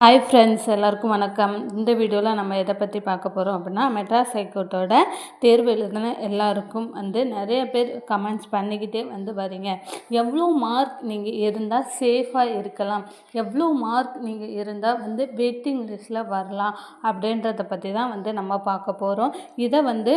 Hi friends எல்லாருக்கும் வணக்கம். இந்த வீடியோவில் நம்ம எதை பற்றி பார்க்க போகிறோம் அப்படின்னா மெட்ராஸ் ஹைகோர்ட்டோட தேர்வு எழுதின எல்லாருக்கும் வந்து நிறைய பேர் கமெண்ட்ஸ் பண்ணிக்கிட்டே வந்து வரீங்க. எவ்வளோ மார்க் நீங்கள் இருந்தால் சேஃபாக இருக்கலாம். எவ்வளோ மார்க் நீங்கள் இருந்தால் வந்து வெயிட்டிங் லிஸ்ட்டில் வரலாம் அப்படின்றத பற்றி தான் வந்து நம்ம பார்க்க போகிறோம் இதை வந்து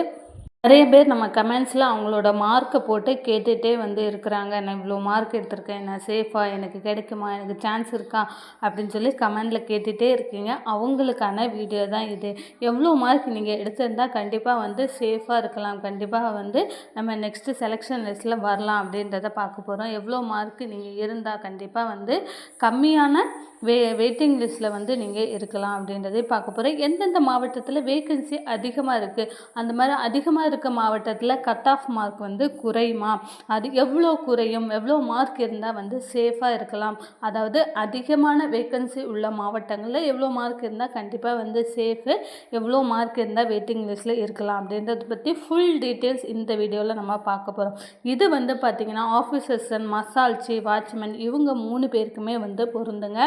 நிறைய பேர் நம்ம கமெண்ட்ஸில் அவங்களோட மார்க்கை போட்டு கேட்டுகிட்டே வந்து இருக்கிறாங்க. நான் இவ்வளோ மார்க் எடுத்திருக்கேன். நான் சேஃபாக எனக்கு கிடைக்குமா? எனக்கு சான்ஸ் இருக்கா? அப்படின்னு சொல்லி கமெண்டில் கேட்டுகிட்டே இருக்கீங்க. அவங்களுக்கான வீடியோ தான் இது. எவ்வளோ மார்க் நீங்கள் எடுத்திருந்தால் கண்டிப்பாக வந்து சேஃபாக இருக்கலாம். கண்டிப்பாக வந்து நம்ம நெக்ஸ்ட்டு செலெக்ஷன் லிஸ்ட்டில் வரலாம் அப்படின்றத பார்க்க போகிறோம் எவ்வளோ மார்க் நீங்கள் இருந்தால் கண்டிப்பாக வந்து கம்மியான வே வெயிட்டிங் லிஸ்ட்டில் வந்து நீங்கள் இருக்கலாம் அப்படின்றதே பார்க்க போகிறோம் எந்தெந்த மாவட்டத்தில் வேக்கன்சி அதிகமாக இருக்குது அந்த மாதிரி அதிகமாக இருக்க மாவட்டத்தில் கட் ஆஃப் மார்க் வந்து குறையுமா? அது எவ்வளோ குறையும்? எவ்வளோ மார்க் இருந்தால் வந்து சேஃபாக இருக்கலாம்? அதாவது அதிகமான வேக்கன்சி உள்ள மாவட்டங்களில் எவ்வளோ மார்க் இருந்தால் கண்டிப்பாக வந்து சேஃபு எவ்வளோ மார்க் இருந்தால் வெயிட்டிங் லிஸ்ட்டில் இருக்கலாம். அப்படின்றத பற்றி ஃபுல் டீட்டெயில்ஸ் இந்த வீடியோவில் நம்ம பார்க்க போகிறோம் இது வந்து பார்த்திங்கன்னா ஆஃபீஸர்ஸ் மசால்ச்சி வாட்ச்மேன் இவங்க மூணு பேருக்குமே வந்து பொருந்துங்க.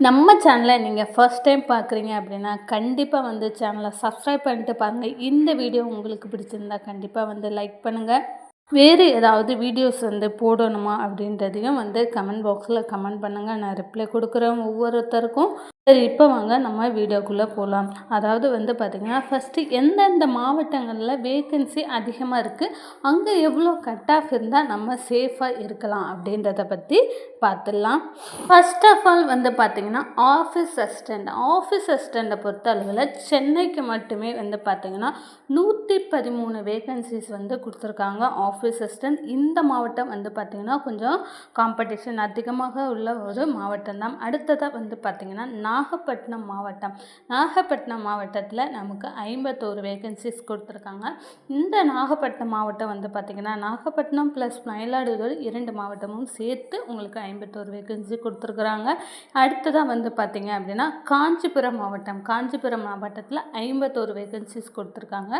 நம்ம சேனலை நீங்கள் ஃபஸ்ட் டைம் பார்க்குறீங்க அப்படின்னா கண்டிப்பாக வந்து சேனலை சப்ஸ்கிரைப் பண்ணிட்டு பாருங்கள் இந்த வீடியோ உங்களுக்கு பிடிச்சிருந்தா கண்டிப்பாக வந்து லைக் பண்ணுங்கள் வேறு ஏதாவது வீடியோஸ் வந்து போடணுமா அப்படின்றதையும் வந்து கமெண்ட் பாக்ஸில் கமெண்ட் பண்ணுங்கள் நான் ரிப்ளை கொடுக்குறேன் ஒவ்வொருத்தருக்கும். சரி இப்போ வாங்க. நம்ம வீடியோக்குள்ளே போகலாம் அதாவது வந்து பார்த்திங்கன்னா ஃபஸ்ட்டு எந்தெந்த மாவட்டங்களில் வேக்கன்சி அதிகமாக இருக்குது அங்கே எவ்வளோ கட் ஆஃப் இருந்தால் நம்ம சேஃபாக இருக்கலாம் அப்படின்றத பற்றி பார்த்துடலாம் ஃபஸ்ட் ஆஃப் ஆல் வந்து பார்த்திங்கன்னா ஆஃபீஸ் அசிஸ்டண்ட் ஆஃபீஸ் அசிஸ்டண்ட்டை பொறுத்த அளவில் சென்னைக்கு மட்டுமே வந்து பார்த்திங்கன்னா நூற்றி பதிமூணு வேகன்சிஸ் வந்து கொடுத்துருக்காங்க ஆஃபீஸ் அசிஸ்டண்ட் இந்த மாவட்டம் வந்து பார்த்திங்கன்னா கொஞ்சம் காம்படிஷன் அதிகமாக உள்ள ஒரு மாவட்டம் தான் அடுத்ததாக வந்து பார்த்திங்கன்னா நாகப்பட்டினம் மாவட்டம். நாகப்பட்டினம் மாவட்டத்தில் நமக்கு ஐம்பத்தோரு வேகன்சிஸ் கொடுத்துருக்காங்க. இந்த நாகப்பட்டினம் மாவட்டம் வந்து பார்த்திங்கன்னா நாகப்பட்டினம் ப்ளஸ் மயிலாடுதுறை இரண்டு மாவட்டமும் சேர்த்து உங்களுக்கு ஐம்பத்தோரு வேகன்சி கொடுத்துருக்குறாங்க. அடுத்ததாக வந்து பார்த்திங்க அப்படின்னா காஞ்சிபுரம் மாவட்டம். காஞ்சிபுரம் மாவட்டத்தில் ஐம்பத்தோரு வேகன்சிஸ் கொடுத்துருக்காங்க.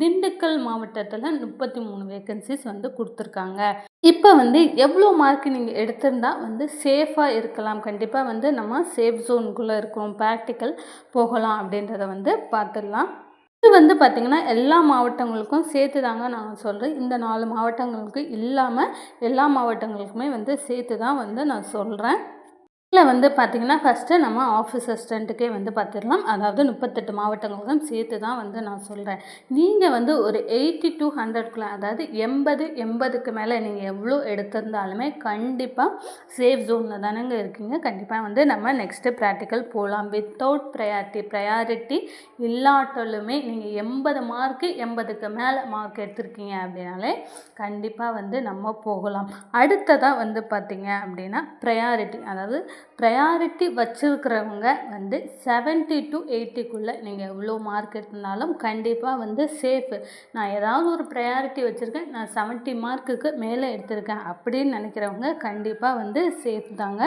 திண்டுக்கல் மாவட்டத்தில் முப்பத்தி மூணு வேகன்சிஸ் வந்து கொடுத்துருக்காங்க. இப்போ வந்து எவ்வளோ மார்க் நீங்கள் எடுத்திருந்தால் வந்து சேஃபாக இருக்கலாம்? கண்டிப்பாக வந்து நம்ம சேஃப் ஜோனுக்குள்ளே இருக்கோம். ப்ராக்டிக்கல் போகலாம் அப்படின்றத வந்து பார்த்துடலாம். இது வந்து பார்த்திங்கன்னா எல்லா மாவட்டங்களுக்கும் சேர்த்து தாங்க நான் சொல்கிறேன் இந்த நாலு மாவட்டங்களுக்கு இல்லாமல் எல்லா மாவட்டங்களுக்குமே வந்து சேர்த்து தான் வந்து நான் சொல்கிறேன் இதில் வந்து பார்த்திங்கன்னா ஃபஸ்ட்டு நம்ம ஆஃபீஸ் அசிஸ்டண்ட்டுக்கே வந்து பார்த்துடலாம் அதாவது முப்பத்தெட்டு மாவட்டங்களுக்கும் சேர்த்து தான் வந்து நான் சொல்கிறேன் நீங்கள் வந்து ஒரு எயிட்டி டூ ஹண்ட்ரட்குள்ளே அதாவது எண்பது எண்பதுக்கு மேலே நீங்கள் எவ்வளோ எடுத்திருந்தாலுமே கண்டிப்பாக சேஃப் ஜோனில் தானேங்க இருக்கீங்க. கண்டிப்பாக வந்து நம்ம நெக்ஸ்ட்டு ப்ராக்டிக்கல் போகலாம் வித்தவுட் ப்ரையாரிட்டி ப்ரையாரிட்டி இல்லாட்டாலுமே நீங்கள் எண்பது மார்க்கு எண்பதுக்கு மேலே மார்க் எடுத்திருக்கீங்க அப்படின்னாலே கண்டிப்பாக வந்து நம்ம போகலாம். அடுத்ததாக வந்து பார்த்திங்க அப்படின்னா ப்ரையாரிட்டி அதாவது ப்ரையாரிட்டி வச்சுருக்கிறவங்க வந்து செவன்ட்டி டு எயிட்டிக்குள்ளே நீங்கள் எவ்வளோ மார்க் எடுத்திருந்தாலும் கண்டிப்பாக வந்து சேஃபு நான் ஏதாவது ஒரு ப்ரையாரிட்டி வச்சுருக்கேன் நான் செவன்ட்டி மார்க்குக்கு மேலே எடுத்திருக்கேன் அப்படின்னு நினைக்கிறவங்க கண்டிப்பாக வந்து சேஃப் தாங்க.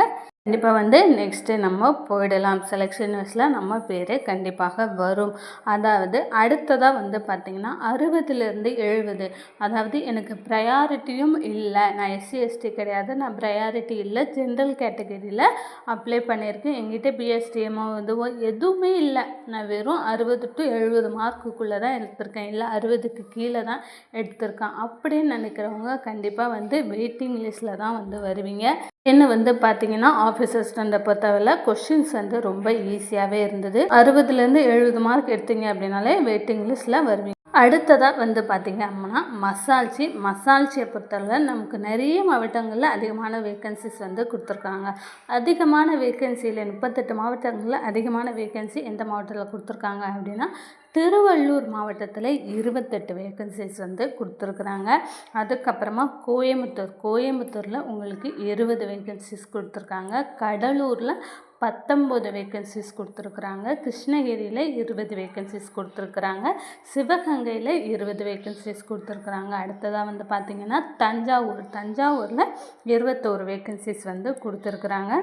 கண்டிப்பாக வந்து நெக்ஸ்ட்டு நம்ம போயிடலாம். செலெக்ஷன் நியூஸில் நம்ம பேர் கண்டிப்பாக வரும். அதாவது அடுத்ததாக வந்து பார்த்திங்கன்னா அறுபதுலேருந்து எழுபது. அதாவது எனக்கு ப்ரையாரிட்டியும் இல்லை. நான் எஸ்சி எஸ்டி கிடையாது. நான் ப்ரையாரிட்டி இல்லை. ஜென்ரல் கேட்டகரியில் அப்ளை பண்ணியிருக்கேன். எங்கிட்ட பிஎஸ்டிஎம்மோ இதுவோ எதுவுமே இல்லை. நான் வெறும் அறுபது டு எழுபது மார்க்குக்குள்ளே தான் எடுத்திருக்கேன். இல்லை அறுபதுக்கு கீழே தான் எடுத்திருக்கேன். அப்படின்னு நினைக்கிறவங்க கண்டிப்பாக வந்து வெயிட்டிங் லிஸ்ட்டில் தான் வந்து வருவீங்க. என்ன வந்து பார்த்தீங்கன்னா ஆஃபீஸ் அசிஸ்டண்ட்டை பொறுத்தவரை கொஷின்ஸ் வந்து ரொம்ப ஈஸியாகவே இருந்தது. அறுபதுலேருந்து எழுபது மார்க் எடுத்தீங்க அப்படின்னாலே வெயிட்டிங் லிஸ்ட்டில் வருவீங்க. அடுத்ததாக வந்து பார்த்திங்க அப்படின்னா மசால்ச்சி மசால்ச்சியை பொறுத்தவரை நமக்கு நிறைய மாவட்டங்களில் அதிகமான வேக்கன்சிஸ் வந்து கொடுத்துருக்காங்க. அதிகமான வேக்கன்சியில் முப்பத்தெட்டு மாவட்டங்களில் அதிகமான வேக்கன்சி எந்த மாவட்டத்தில் கொடுத்துருக்காங்க அப்படின்னா திருவள்ளூர் மாவட்டத்தில் இருபத்தெட்டு வேக்கன்சிஸ் வந்து கொடுத்துருக்குறாங்க. அதுக்கப்புறமா கோயம்புத்தூர் கோயம்புத்தூரில் உங்களுக்கு இருபது வேக்கன்சிஸ் கொடுத்துருக்காங்க. கடலூரில் பத்தொம்போது வேக்கன்சிஸ் கொடுத்துருக்குறாங்க. கிருஷ்ணகிரியில் இருபது வேக்கன்சிஸ் கொடுத்துருக்குறாங்க. சிவகங்கையில் இருபது வேக்கன்சிஸ் கொடுத்துருக்குறாங்க. அடுத்ததாக வந்து பார்த்திங்கன்னா தஞ்சாவூர் தஞ்சாவூரில் இருபத்தோரு வேக்கன்சிஸ் வந்து கொடுத்துருக்குறாங்க.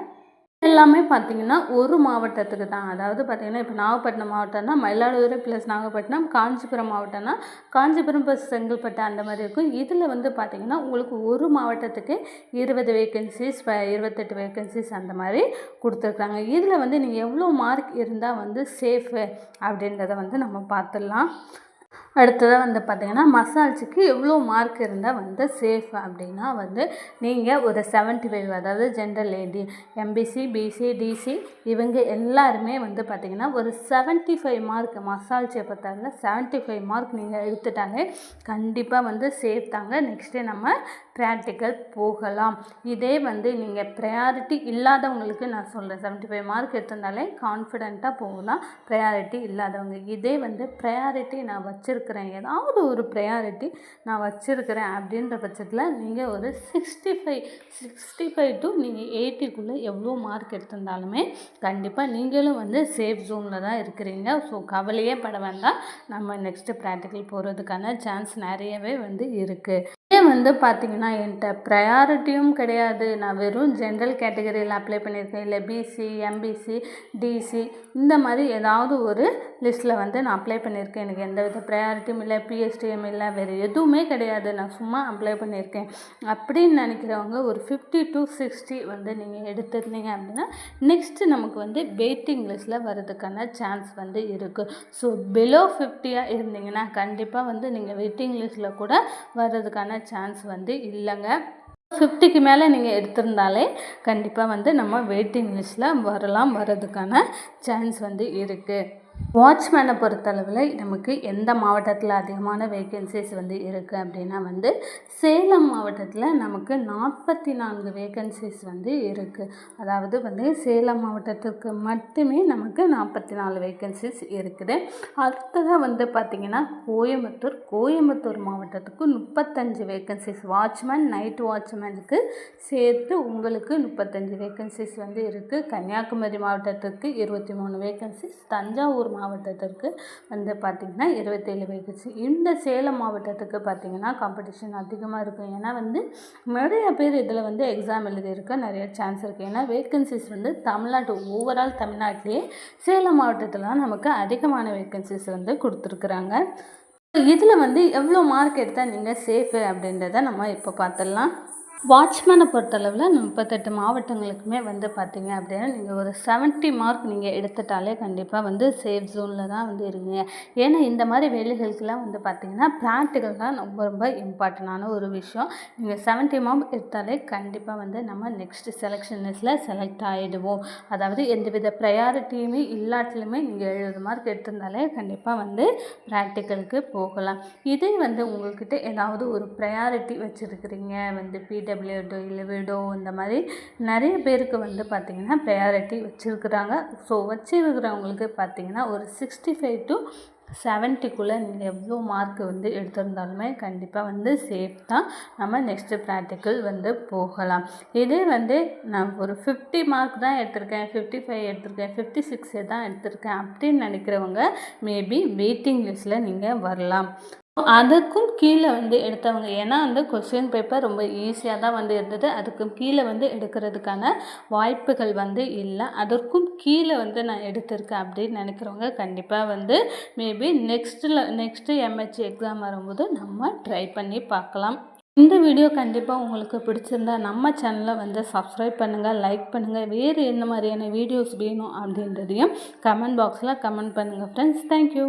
எல்லாமே பார்த்திங்கன்னா ஒரு மாவட்டத்துக்கு தான். அதாவது பார்த்திங்கன்னா இப்போ நாகப்பட்டினம் மாவட்டம்னா மயிலாடுதுறை ப்ளஸ் நாகப்பட்டினம் காஞ்சிபுரம் மாவட்டம்னா காஞ்சிபுரம் ப்ளஸ் செங்கல்பட்டு அந்த மாதிரி இருக்கும். இதில் வந்து பார்த்திங்கன்னா உங்களுக்கு ஒரு மாவட்டத்துக்கு இருபது வேக்கன்சிஸ் இருபத்தெட்டு வேக்கன்சிஸ் அந்த மாதிரி கொடுத்துருக்காங்க. இதில் வந்து நீங்கள் எவ்வளோ மார்க் இருந்தால் வந்து சேஃபு அப்படின்றத வந்து நம்ம பார்த்துடலாம். அடுத்ததாக வந்து பார்த்திங்கன்னா மசால்ஸுக்கு எவ்வளோ மார்க் இருந்தால் வந்து சேஃப் அப்படின்னா வந்து நீங்கள் ஒரு செவன்ட்டி ஃபைவ் அதாவது general lady MBC BC DC இவங்க எல்லாருமே வந்து பார்த்திங்கன்னா ஒரு செவன்ட்டி ஃபைவ் மார்க் மசால்ஸை பார்த்தாங்க செவன்ட்டி ஃபைவ் மார்க் நீங்கள் எடுத்துட்டாலே கண்டிப்பாக வந்து சேஃப் தாங்க. நெக்ஸ்ட்டு நம்ம ப்ராக்டிக்கல் போகலாம். இதே வந்து நீங்கள் ப்ரையாரிட்டி இல்லாதவங்களுக்கு நான் சொல்கிறேன் செவன்ட்டி ஃபைவ் மார்க் எடுத்திருந்தாலே கான்ஃபிடெண்ட்டாக போகலாம். ப்ரையாரிட்டி இல்லாதவங்க. இதே வந்து ப்ரையாரிட்டி நான் வச்சுருக்கேன் வச்சுருக்கிறேன். ஏதாவது ஒரு ப்ரையாரிட்டி நான் வச்சுருக்கிறேன் அப்படின்ற பட்சத்தில் நீங்கள் ஒரு sixty five sixty five to நீங்கள் எயிட்டிக்குள்ளே எவ்வளோ மார்க் எடுத்திருந்தாலுமே கண்டிப்பாக நீங்களும் வந்து சேஃப் ஜோனில் தான் இருக்கிறீங்க. ஸோ கவலையே பட வேண்டாம். நம்ம நெக்ஸ்ட்டு ப்ராக்டிக்கல் போகிறதுக்கான சான்ஸ் நிறையவே வந்து இருக்குது ஏன் வந்து பார்த்திங்கன்னா என்கிட்ட ப்ரையாரிட்டியும் கிடையாது. நான் வெறும் ஜென்ரல் கேட்டகரியில் அப்ளை பண்ணியிருக்கேன். இல்லை பிசி எம்பிசி டிசி இந்த மாதிரி ஏதாவது ஒரு லிஸ்ட்டில் வந்து நான் அப்ளை பண்ணியிருக்கேன். எனக்கு எந்த வித ப்ரையாரிட்டியும் இல்லை பிஎஸ்டிஎம் இல்லை வேறு எதுவுமே கிடையாது. நான் சும்மா அப்ளை பண்ணியிருக்கேன். அப்படின்னு நினைக்கிறவங்க ஒரு ஃபிஃப்டி டு சிக்ஸ்டி வந்து நீங்கள் எடுத்துருந்தீங்க அப்படின்னா நெக்ஸ்ட்டு நமக்கு வந்து வெயிட்டிங் லிஸ்ட்டில் வர்றதுக்கான சான்ஸ் வந்து இருக்குது ஸோ பிலோ ஃபிஃப்டியாக இருந்தீங்கன்னா கண்டிப்பாக வந்து நீங்கள் வெயிட்டிங் லிஸ்ட்டில் கூட வர்றதுக்கான சான்ஸ் சான்ஸ் வந்து இல்லைங்க. ஃபிஃப்டிக்கு மேலே நீங்கள் எடுத்திருந்தாலே கண்டிப்பாக வந்து நம்ம வெயிட்டிங் லிஸ்ட்டில் வரலாம் வர்றதுக்கான சான்ஸ் வந்து இருக்குது வாட்ச்மேனை பொறுத்தளவில் நமக்கு எந்த மாவட்டத்தில் அதிகமான வேக்கன்சிஸ் வந்து இருக்குது அப்படின்னா வந்து சேலம் மாவட்டத்தில் நமக்கு நாற்பத்தி நான்கு வேக்கன்சிஸ் வந்து இருக்குது அதாவது வந்து சேலம் மாவட்டத்திற்கு மட்டுமே நமக்கு நாற்பத்தி நாலு வேக்கன்சிஸ் இருக்குது. அடுத்ததாக வந்து பார்த்திங்கன்னா கோயம்புத்தூர். கோயம்புத்தூர் மாவட்டத்துக்கு முப்பத்தஞ்சு வேக்கன்சிஸ் வாட்ச்மேன் நைட் வாட்ச்மேனுக்கு சேர்த்து உங்களுக்கு முப்பத்தஞ்சு வேக்கன்சிஸ் வந்து இருக்குது கன்னியாகுமரி மாவட்டத்துக்கு இருபத்தி மூணு வேக்கன்சிஸ் தஞ்சாவூர் திருப்பூர் மாவட்டத்திற்கு வந்து பார்த்திங்கன்னா இருபத்தேழு வேகன்சி இந்த சேலம் மாவட்டத்துக்கு பார்த்திங்கன்னா காம்படிஷன் அதிகமாக இருக்கும். ஏன்னா வந்து நிறைய பேர் இதில் வந்து எக்ஸாம் எழுதியிருக்க நிறைய சான்ஸ் இருக்குது ஏன்னா வேக்கன்சிஸ் வந்து தமிழ்நாட்டு ஓவரால் தமிழ்நாட்டிலே சேலம் மாவட்டத்தில் தான் நமக்கு அதிகமான வேக்கன்சிஸ் வந்து கொடுத்துருக்குறாங்க. இதில் வந்து எவ்வளோ மார்க் எடுத்தால் நீங்கள் சேஃபு அப்படின்றத நம்ம இப்போ பார்த்துடலாம். வாட்ச்மேனை பொறுத்தளவில் முப்பத்தெட்டு மாவட்டங்களுக்குமே வந்து பார்த்திங்க அப்படின்னா நீங்கள் ஒரு செவன்ட்டி மார்க் நீங்கள் எடுத்துட்டாலே கண்டிப்பாக வந்து சேஃப் ஜோனில் தான் வந்து இருக்கீங்க. ஏன்னா இந்த மாதிரி வேலைகளுக்கெல்லாம் வந்து பார்த்திங்கன்னா ப்ராக்டிக்கல் தான் ரொம்ப ரொம்ப இம்பார்ட்டண்டான ஒரு விஷயம். நீங்கள் செவன்ட்டி மார்க் எடுத்தாலே கண்டிப்பாக வந்து நம்ம நெக்ஸ்ட் செலெக்ஷன் லிஸ்ட்டில் செலக்ட் ஆகிடுவோம் அதாவது எந்தவித ப்ரையாரிட்டியுமே இல்லாட்டிலுமே நீங்கள் எழுபது மார்க் எடுத்திருந்தாலே கண்டிப்பாக வந்து ப்ராக்டிக்கலுக்கு போகலாம். இதே வந்து உங்கள்கிட்ட ஏதாவது ஒரு ப்ரையாரிட்டி வச்சுருக்கிறீங்க வந்து பி விடோ இந்த மாதிரி நிறைய பேருக்கு வந்து பார்த்திங்கன்னா ப்ரையாரிட்டி வச்சுருக்குறாங்க. ஸோ வச்சுருக்கிறவங்களுக்கு பார்த்திங்கன்னா ஒரு சிக்ஸ்டி ஃபைவ் டு செவன்ட்டிக்குள்ளே நீங்கள் எவ்வளோ மார்க் வந்து எடுத்திருந்தாலுமே கண்டிப்பாக வந்து சேஃப் தான். நம்ம நெக்ஸ்ட்டு ப்ராக்டிக்கல் வந்து போகலாம். இதே வந்து நான் ஒரு ஃபிஃப்டி மார்க் தான் எடுத்திருக்கேன் ஃபிஃப்டி ஃபைவ் எடுத்திருக்கேன் ஃபிஃப்டி சிக்ஸே தான் எடுத்திருக்கேன் அப்படின்னு நினைக்கிறவங்க மேபி வெயிட்டிங் லிஸ்ட்டில் நீங்கள் வரலாம். அதுக்கும் கீழே வந்து எடுத்தவங்க ஏன்னா வந்து கொஸ்டின் பேப்பர் ரொம்ப ஈஸியாக தான் வந்து இருந்தது. அதுக்கும் கீழே வந்து எடுக்கிறதுக்கான வாய்ப்புகள் வந்து இல்லை. அதற்கும் கீழே வந்து நான் எடுத்திருக்கேன் அப்படின்னு நினைக்கிறவங்க கண்டிப்பாக வந்து மேபி நெக்ஸ்ட்டில் நெக்ஸ்ட்டு எம்ஹெச் எக்ஸாம் வரும்போது நம்ம ட்ரை பண்ணி பார்க்கலாம். இந்த வீடியோ கண்டிப்பாக உங்களுக்கு பிடிச்சிருந்தா நம்ம சேனலை வந்து சப்ஸ்கிரைப் பண்ணுங்கள் லைக் பண்ணுங்கள் வேறு என்ன மாதிரியான வீடியோஸ் வேணும் அப்படின்றதையும் கமெண்ட் பாக்ஸில் கமெண்ட் பண்ணுங்கள் ஃப்ரெண்ட்ஸ் தேங்க்யூ